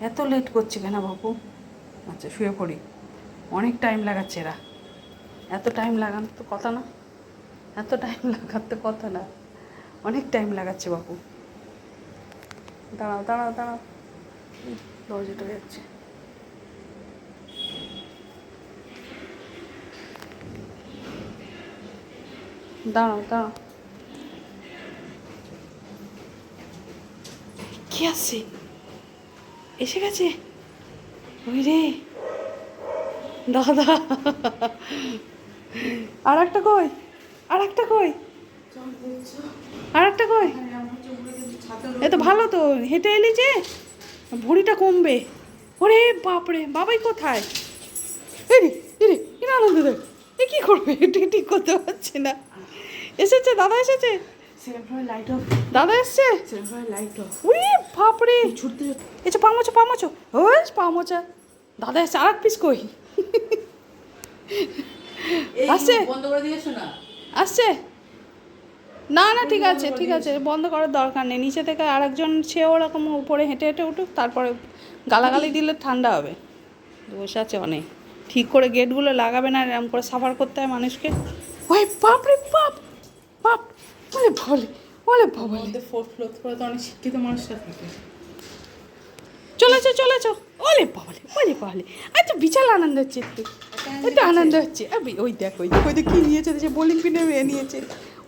এত লেট করছে কেন বাবু আচ্ছা শুয়ে পড়ি। অনেক টাইম লাগাচ্ছে এরা। এত টাইম লাগান তো কথা না। এত টাইম লাগার তো কথা না। অনেক টাইম লাগাচ্ছে বাবু দাঁড়াও দাঁড়াও দাঁড়াও। দরজাটা যাচ্ছে। দাঁড়াও দাঁড়াও। কি আসছে এসে গেছে? ওই রে। দাদা। আর একটা কই? আর একটা কই? আর একটা কই? এ তো ভালো তো, হেঁটে এলি যে, ভুঁড়িটা কমবে। ওরে বাপরে, বাবাই কোথায়? এরে এরে এর আনন্দ দেখ। এ কী করবে? ঠিক করতে পারছি না। এসেছে, দাদা এসেছে? দাদা এসছে? উই বাপরে। ছুটতে এসে পা মোছো পা মোছো ওই পা মোচা দাদা এসে আর এক পিস কই আসছে? বন্ধ করে দিয়েছ না? আসছে। না না ঠিক আছে ঠিক আছে। বন্ধ করার দরকার নেই। নিচে থেকে আরেকজন সে ওরকম উপরে হেঁটে হেঁটে উঠুক তারপরে গালাগালি দিলে ঠান্ডা হবে। বসে আছে অনেক। ঠিক করে গেটগুলো লাগাবে না এরকম করে সাফার করতে হয় মানুষকে। ওই বাপ রে বাপ বাপ। বলে বলে বলে মধ্যে ফোর্থ ফ্লোর করে তো অনেক শিক্ষিত মানুষরা থাকে চলেছো চলেছো ওলে বাবলে ওলে বাবলে আচ্ছা বিশাল আনন্দ হচ্ছে একটু। একটু আনন্দ হচ্ছে। ওই দেখ ওই দেখ ওই দেখ কী নিয়েছে সে বোলিং পিনে নিয়েছে।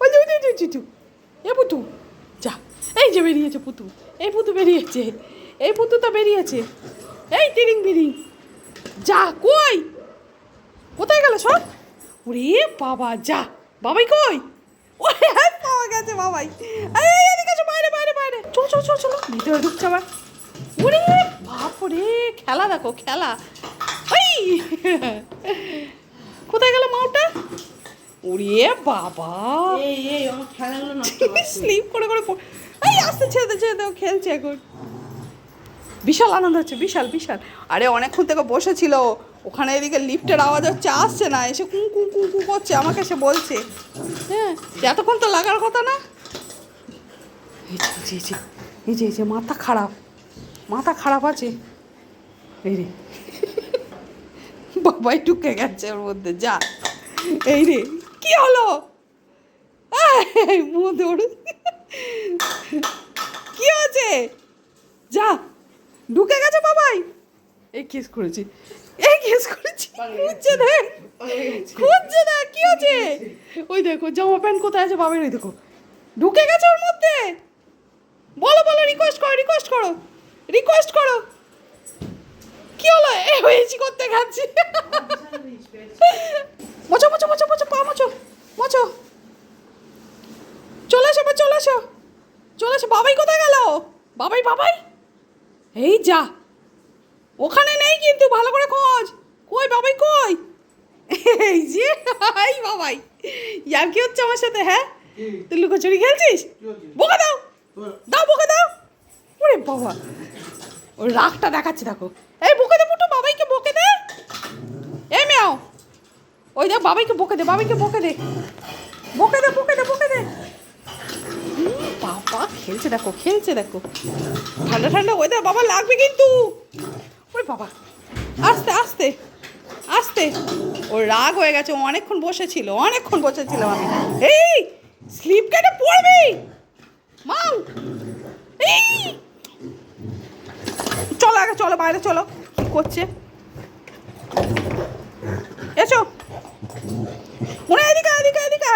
ওই যে ওই যে ওই ওই যে, এ পুতু যা। এই যে বেরিয়েছে পুতু। এই পুতু বেরিয়েছে। এই পুতু তো বেরিয়েছে। এই তিরিং বিরিং। যা কই? কোথায় গেল সব? ওরে বাবা যা। বাবাই কই? ওরে গেছে বাবাই। এদিকে এসো, বাইরে বাইরে বাইরে। চল চল চল চলো। ভিতরে ঢুকছে আবার। ওরে বাপরে খেলা দেখো খেলা। ওই! কোথায় গেল মাওটা ওরে বাবা। স্লিপ করে করে এই আস্তে ছেড়ে ছেড়ে দাও খেলছে এখন। বিশাল আনন্দ হচ্ছে বিশাল বিশাল। আরে অনেকক্ষণ থেকে বসেছিল ওখানে এদিকে লিফটের আওয়াজ হচ্ছে আসছে না এসে কু কু কু কু করছে আমাকে সে বলছে। হ্যাঁ এতক্ষণ তো লাগার কথা না? এই যে, এই যে, এই যে মাথা খারাপ মাথা খারাপ আছে। এই রে। বাবাই ঢুকে গেছে ওর মধ্যে যা। এই রে কি হলো? মোদর কি হয়েছে? যা ঢুকে গেছে বাবাই। এই কেস করেছি। এই কেস করেছি। খুঁজছে দেখ। খুঁজছে দেখ, কি হয়েছে? ওই দেখো, জামা প্যান্ট কোথায় আছে বাবার ওই দেখো। ঢুকে গেছে ওর মধ্যে। বলো বলো রিকোয়েস্ট করো রিকোয়েস্ট করো। রিকোয়েস্ট করো। কি হলো? এ হয়েছি করতে খাচ্ছি। মোচো মোচো মোচো মোচো পা মোচো মোচো চলে এবার চলে এসো। চলে এসো। বাবাই কোথায় গেল? বাবাই বাবাই। এই যা। ওখানে নেই কিন্তু ভালো করে খোঁজ। কই বাবাই কই? এই যে এই বাবাই। ইয়ার কি হচ্ছে আমার সাথে হ্যাঁ? তুই লুকোচুরি খেলছিস? বোকা দাও। দাও বোকা দাও। ওরে বাবা। ওর রাগটা দেখাচ্ছে দেখো। এই বকে দে ফুটো বাবাইকে বকে দে। এই মেয়াও। ওই দেখ বাবাইকে বকে দে বাবাইকে বকে দে। বকে দে বকে দে বকে দে। বাবা খেলছে দেখো খেলছে দেখো। ঠান্ডা ঠান্ডা ওয়েদার বাবা লাগবে কিন্তু। বাবা। আস্তে আস্তে আস্তে। ও রাগ হয়ে গেছে অনেকক্ষণ বসেছিল অনেকক্ষণ বসেছিল আমি। এই, স্লিপ কেটে পড়বি। মাও এই। চলো আগে, চলো, বাইরে চলো। কি করছে? এসো। ওরে এদিকে এদিকে এদিকে।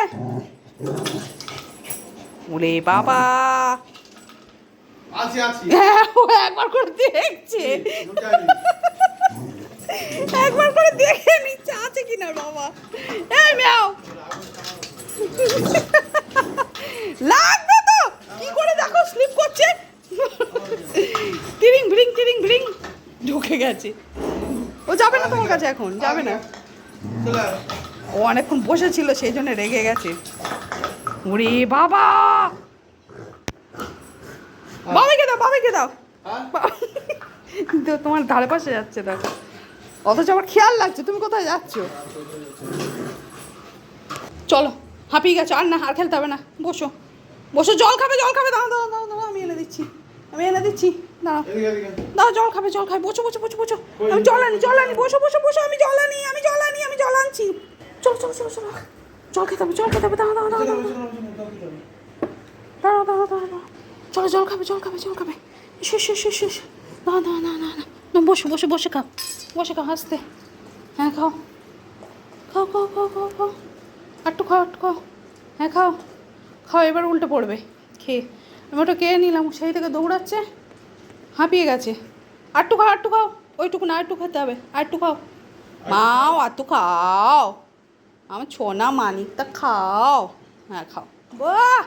ওরে বাবা। হ্যাঁ, ও একবার করে দেখছে। একবার করে দেখে নিচ্ছে আছে কিনা বাবা? এই ম্যাও। লাগবে তো। কি করে দেখো স্লিপ করছে? টিরিং ভিরিং টিরিং ভিরিং ঢুকে গেছে। ও যাবে না তোমার কাছে এখন? যাবে না? ও অনেকক্ষণ বসেছিল সেই জন্য রেগে গেছে। ওরে বাবা বাবাইকে দাও। দাও হ্যাঁ? তো তোমার ধারে পাশে যাচ্ছে দেখো। অথচ আমার খেয়াল লাগছে তুমি কোথায় যাচ্ছ? চলো হাঁপিয়ে গেছো আর না আর খেলতে হবে না বসো। বসো জল খাবে জল খাবে দাও দাও দাও দাও আমি এনে দিচ্ছি আমি এনে দিচ্ছি দাঁড়াও। এদিকে দাও জল খাবে জল খাবে বসো বসো বসো বসো। আমি জল আনি জল আনি বসো বসো বসো আমি জল আনি আমি জল আনি আমি জল আনছি। চলো চলো চলো চলো। জল খেতে হবে জল খেতে হবে দাঁড়াও দাঁড়াও। দাঁড়াও দাঁড়াও দাঁড়াও দাঁড়াও। চলো জল খাবে জল খাবে জল খাবে। শেষ শেষ শেষ শেষ। না না না না না। না, বসে বসে বসে খাও। বসে খাও, হাসতে। হ্যাঁ খাও। খাও খাও খাও খাও খাও। আটটু খাও আটটু খাও। হ্যাঁ খাও। খাও, এবার উল্টে পড়বে। খেয়ে। আমি ওটা খেয়ে নিলাম, সেই থেকে দৌড়াচ্ছে। হাঁপিয়ে গেছে। আটটু খাও আটটু খাও। ওইটুকু না আটটু খেতে হবে। আটটু খাও। মাও আটটু খাও। আমার ছোনা মানিকটা খাও। হ্যাঁ খাও। বাহ!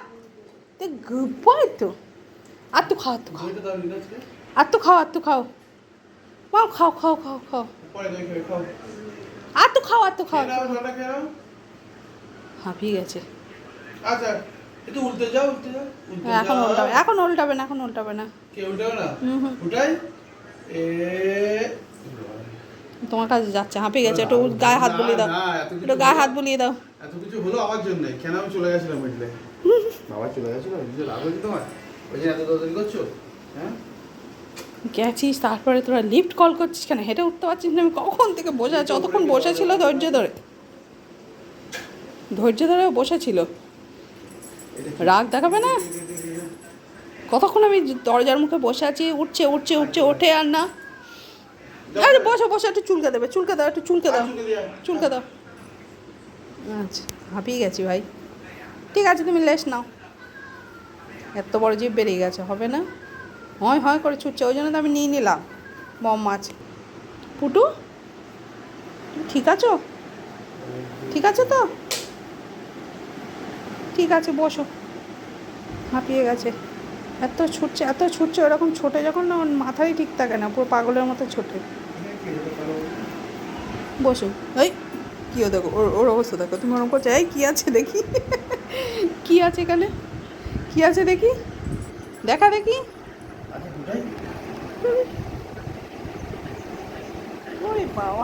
তে গুপাই তো। খাও আত্তু খাও। বইটা দাও নিরাজকে আত্তু খাও। খাও মাও খাও খাও খাও খাও। খাও খাও আত্তু খাও। খেয়ে নাও জলটা খেয়ে নাও হাঁপিয়ে গেছে আচ্ছা একটু উল্টে যাও উল্টে যাও। হ্যাঁ, এখন যাও। উল্টাবে এখন উল্টাবে না এখন উল্টাবে না। কে উল্টাবে না? হুম হুম। উল্টাই। এ তোমার কাছে যাচ্ছে হাঁপিয়ে গেছে। একটু গায়ে হাত বুলিয়ে দাও। একটু গায়ে হাত বুলিয়ে দাও। এত কিছু হলো আমার জন্য কেন আমি চলে গেছিলাম বুঝলে? বাবা চলে গেছিল রাগ হয়েছে তোমার? ওই জন্য এত দৌড়ি করছ? হ্যাঁ? গেছিস তারপরে তোরা লিফট কল করছিস কেন? হেঁটে উঠতে পারছিস না। আমি কখন থেকে বসে আছি? অতক্ষণ বসে ছিল ধৈর্য ধরে। ধৈর্য ধরে বসে ছিল। রাগ দেখাবে না? কতক্ষণ আমি দরজার মুখে বসে আছি? উঠছে উঠছে উঠছে ওঠে আর না। আরে বসে বসে একটু চুলকে দেবে চুলকে দাও একটু চুলকে দাও। চুলকে দাও। আচ্ছা হাঁপিয়ে গেছি ভাই। ঠিক আছে তুমি লেস নাও। এত বড় জীব বেরিয়ে গেছে, হবে না? হয় হয় করে ছুটছে, ওই জন্য তো আমি নিয়ে নিলাম বম মাছ। পুটু ঠিক আছো? ঠিক আছে তো? ঠিক আছে, বসো। হাঁপিয়ে গেছে। এত ছুটছে এত ছুটছে, ওরকম ছোটে যখন না, ওর মাথায় ঠিক থাকে না, পুরো পাগলের মতো ছোটে। বসো। এই, কী দেখো, ওর ওর অবস্থা দেখো, তুমি ওরকম করছ, এই কী আছে দেখি। কী আছে এখানে? কী আছে দেখি? দেখা দেখি। বাবা।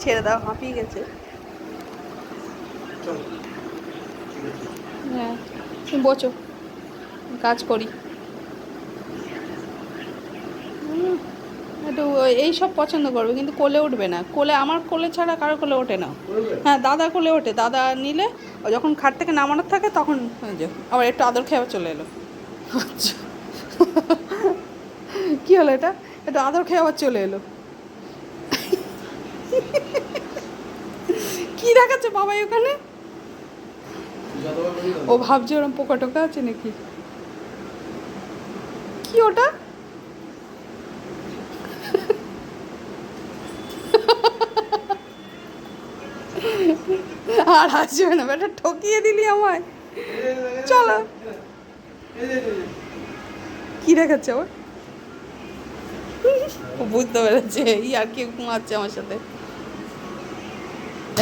ছেড়ে দাও হাঁপিয়ে গেছে। হ্যাঁ বোঝো কাজ করি। উম, একটু ওই- এই সব পছন্দ করবে কিন্তু কোলে উঠবে না। কোলে আমার কোলে ছাড়া কারও কোলে ওঠে না। হ্যাঁ দাদা কোলে ওঠে। দাদা নিলে ও যখন খাট থেকে নামানোর থাকে তখন ওই যে আবার একটু আদর খেয়ে চলে এলো। আচ্ছা। কী হলো এটা? একটু আদর খেয়ে আবার চলে এলো। কি দেখাচ্ছে বাবাই ওখানে ও ভাবছে ওরম পোকা টোকা আছে নাকি? কি ওটা? আর আসবে না, বেটা ঠকিয়ে দিলি আমায়। চলো। কি দেখাচ্ছে আবার বুঝতে পেরেছে, এই আর কি ঘুমাচ্ছে আমার সাথে।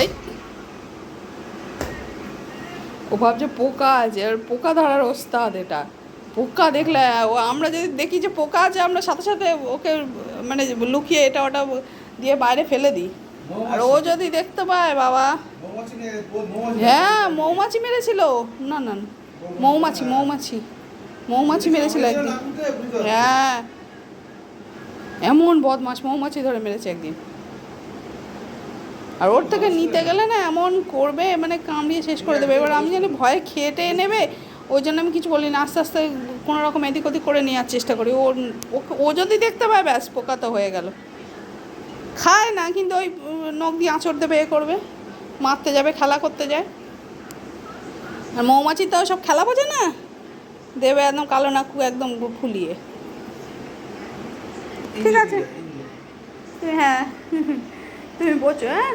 এই ও ভাবছে পোকা আছে, আর পোকা ধরার ওস্তাদ এটা। পোকা দেখলে, ও আমরা যদি দেখি যে পোকা আছে, আমরা সাথে সাথে ওকে মানে লুকিয়ে এটা ওটা দিয়ে বাইরে ফেলে দিই। আর ও যদি দেখতে পায়, বাবা। হ্যাঁ মৌমাছি মেরেছিল। না না। মৌমাছি মৌমাছি। মৌমাছি মেরেছিল একদিন। হ্যাঁ। এমন বদমাস মৌমাছি ধরে মেরেছে একদিন। আর ওর থেকে নিতে গেলে না এমন করবে মানে কামড়িয়ে শেষ করে দেবে। এবার আমি জানি ভয়ে খেয়ে টেয়ে নেবে, ওই জন্য আমি কিছু বলি না আস্তে আস্তে কোনো রকম এদিক ওদিক করে নেওয়ার চেষ্টা করি। ওকে- ও যদি দেখতে পায়, ব্যাস, পোকা তো হয়ে গেল। খায় না, কিন্তু ওই নখ দিয়ে আঁচড় দেবে এ করবে। মারতে যাবে, খেলা করতে যায়। আর মৌমাছি তো সব খেলা বোঝে না। দেবে একদম কালো নাকু, একদম ফুলিয়ে। ঠিক আছে। হ্যাঁ তুমি বোঝো হ্যাঁ?